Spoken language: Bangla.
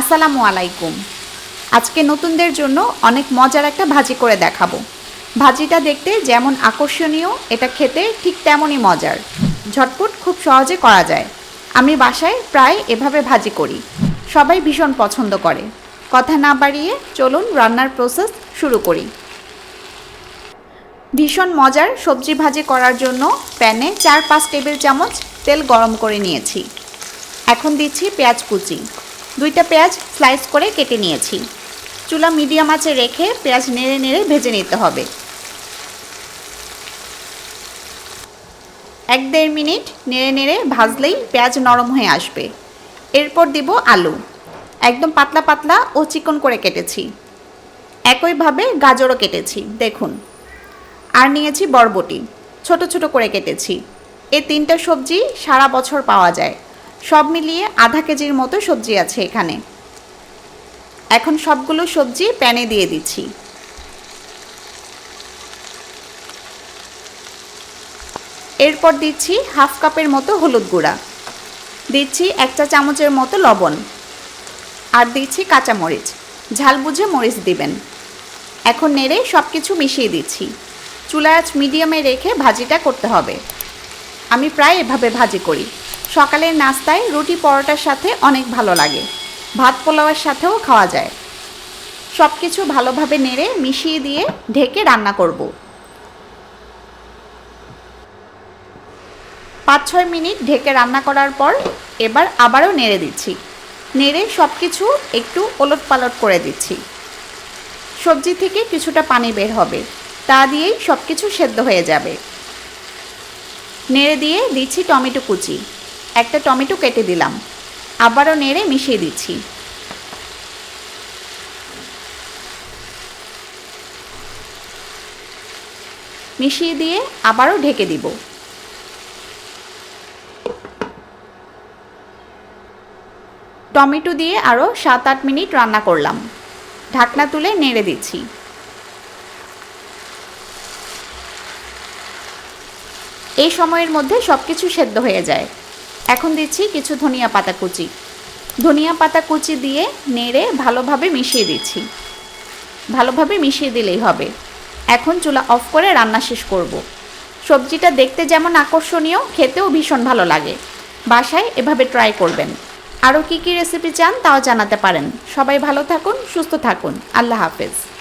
আসসালামু আলাইকুম। আজকে নতুনদের জন্য অনেক মজার একটা ভাজি করে দেখাবো। ভাজিটা দেখতে যেমন আকর্ষণীয়, এটা খেতে ঠিক তেমনই মজার। ঝটপট খুব সহজে করা যায়। আমি বাসায় প্রায় এভাবে ভাজি করি। সবাই ভীষণ পছন্দ করে। কথা না বাড়িয়ে চলুন রান্নার প্রসেস শুরু করি। ভীষণ মজার সবজি ভাজি করার জন্য প্যানে চার পাঁচ টেবিল চামচ তেল গরম করে নিয়েছি। এখন দিচ্ছি পেঁয়াজ কুচি। দুইটা পেঁয়াজ স্লাইস করে কেটে নিয়েছি। চুলা মিডিয়াম আঁচে রেখে পেঁয়াজ নেড়ে নেড়ে ভেজে নিতে হবে। এক দেড় মিনিট নেড়ে নেড়ে ভাজলেই পেঁয়াজ নরম হয়ে আসবে। এরপর দিব আলু। একদম পাতলা পাতলা ও চিকন করে কেটেছি। একইভাবে গাজরও কেটেছি, দেখুন। আর নিয়েছি বরবটি, ছোট ছোট করে কেটেছি। এই তিনটা সবজি সারা বছর পাওয়া যায়। সব মিলিয়ে আধা কেজির মতো সবজি আছে এখানে। এখন সবগুলো সবজি প্যানে দিয়ে দিচ্ছি। এরপর দিচ্ছি হাফ কাপের মতো হলুদ গুঁড়া। দিচ্ছি এক চা চামচের মতো লবণ। আর দিচ্ছি কাঁচামরিচ। ঝাল বুঝে মরিচ দিবেন। এখন নেড়ে সব কিছু মিশিয়ে দিচ্ছি। চুলা আঁচ মিডিয়ামে রেখে ভাজিটা করতে হবে। আমি প্রায় এভাবে ভাজি করি। সকালের নাস্তায় রুটি পরোটার সাথে অনেক ভালো লাগে। ভাত পোলাওয়ের সাথেও খাওয়া যায়। সব কিছু ভালোভাবে নেড়ে মিশিয়ে দিয়ে ঢেকে রান্না করব। পাঁচ ছয় মিনিট ঢেকে রান্না করার পর এবার আবারও নেড়ে দিচ্ছি। নেড়ে সব কিছু একটু ওলট পালট করে দিচ্ছি। সবজি থেকে কিছুটা পানি বের হবে। তা দিয়েই সব কিছু সেদ্ধ হয়ে যাবে। নেড়ে দিয়ে দিচ্ছি টমেটো কুচি। একটা টমেটো কেটে দিলাম। আবারও নেড়ে মিশিয়ে দিচ্ছি। মিশিয়ে দিয়ে আবারও ঢেকে দিব। টমেটো দিয়ে আরও সাত আট মিনিট রান্না করলাম। ঢাকনা তুলে নেড়ে দিচ্ছি। এই সময়ের মধ্যে সব কিছু সেদ্ধ হয়ে যায়। এখন দিচ্ছি কিছু ধনিয়া পাতা কুচি। ধনিয়া পাতা কুচি দিয়ে নেড়ে ভালোভাবে মিশিয়ে দিচ্ছি। ভালোভাবে মিশিয়ে দিলেই হবে। এখন চুলা অফ করে রান্না শেষ করব। সবজিটা দেখতে যেমন আকর্ষণীয়, খেতেও ভীষণ ভালো লাগে। বাসায় এভাবে ট্রাই করবেন। আরও কী কী রেসিপি চান তাও জানাতে পারেন। সবাই ভালো থাকুন, সুস্থ থাকুন। আল্লাহ হাফেজ।